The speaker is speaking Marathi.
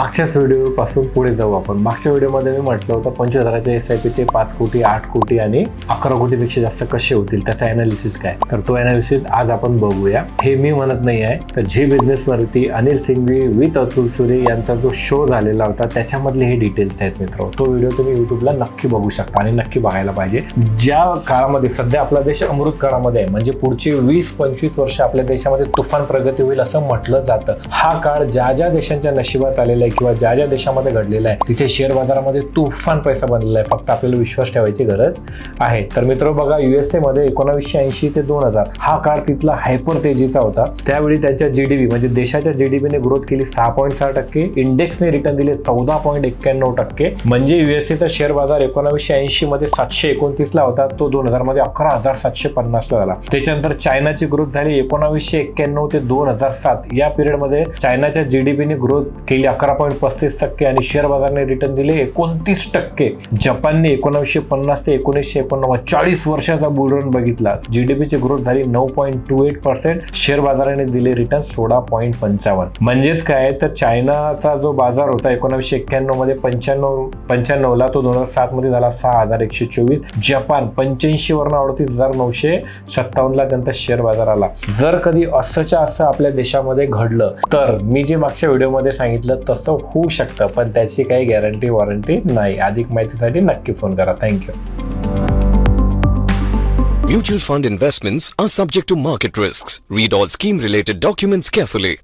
मागच्याच व्हिडिओपासून पुढे जाऊ आपण. मागच्या व्हिडिओमध्ये मी म्हटलं होतं पंचवीस हजाराच्या एस आय पीचे पाच कोटी आठ कोटी आणि अकरा कोटीपेक्षा जास्त कसे होतील? त्याचा अनालिसिस काय? तर तो अनालिसिस आज आपण बघूया. हे मी म्हणत नाही आहे तर झी बिझनेसवरती अनिल सिंघवी विथ अतुल सुरे यांचा जो शो झालेला होता त्याच्यामधले हे डिटेल्स आहेत मित्र तो व्हिडिओ तुम्ही युट्यूबला नक्की बघू शकता आणि नक्की बघायला पाहिजे. ज्या काळामध्ये सध्या आपला देश अमृत काळामध्ये आहे म्हणजे पुढचे वीस पंचवीस वर्ष आपल्या देशामध्ये तुफान प्रगती होईल असं म्हटलं जातं. हा काळ ज्या ज्या देशांच्या नशिबात आलेला आहे किंवा ज्या ज्या देशामध्ये घडलेलं आहे तिथे शेअर बाजारामध्ये तुफान पैसा बनलेला आहे. फक्त आपल्याला विश्वास ठेवायची गरज आहे. तर मित्र बघा युएसएमध्ये एकोणावीसशे ऐंशी ते दोन हजार हा काळ तिथला हायपर तेजीचा होता. त्यावेळी त्यांच्या जीडीपी म्हणजे देशाच्या जीडीपीने ग्रोथ केली सहा पॉईंट सहा टक्के. इंडेक्सने रिटर्न दिले चौदा पॉईंट एक्क्याण्णव टक्के. म्हणजे युएसएचा शेअर बाजार एकोणावीसशे ऐंशी मध्ये सातशे एकोणतीस ला होता. तो दोन हजारमध्ये अकरा हजार सातशे पन्नास ला झाला. त्याच्यानंतर चायनाची ग्रोथ झाली एकोणावीसशे एक्क्याण्णव ते दोन हजार सात. या पिरियडमध्ये चायनाच्या जीडीपीने ग्रोथ केली अकरा पॉईंट पस्तीस टक्के आणि शेअर बाजाराने रिटर्न दिले एकोणतीस टक्के. जपानने एकोणावीसशे पन्नास ते एकोणीसशे एकोणनव्वद चाळीस वर्षाचा बुलरन बघितला. जीडीपीची ग्रोथ झाली नऊ point two eight percent share बाजाराने दिले रिटर्न सोळा पॉईंट पंचावन्न. म्हणजेच काय? तर चायनाचा जो बाजार होता एकोणावीसशे एक्क्याण्णवमध्ये पंच्याण्णव पंच्याण्णव ला तो दोन हजार सात मध्ये झाला सहा हजार एकशे चोवीस. जपान पंच्याऐंशी वरून अडतीस हजार नऊशे सत्तावन्न ला त्यांचा शेअर बाजार आला. जर कधी असंच्या असं आपल्या देशामध्ये घडलं तर मी जे मागच्या व्हिडिओमध्ये सांगितलं तसं स्वस्त होऊ शकतं पण त्याची काही गॅरंटी वॉरंटी नाही अधिक माहितीसाठी नक्की फोन करा thank you Mutual fund investments are subject to market risks. Read all scheme related documents carefully.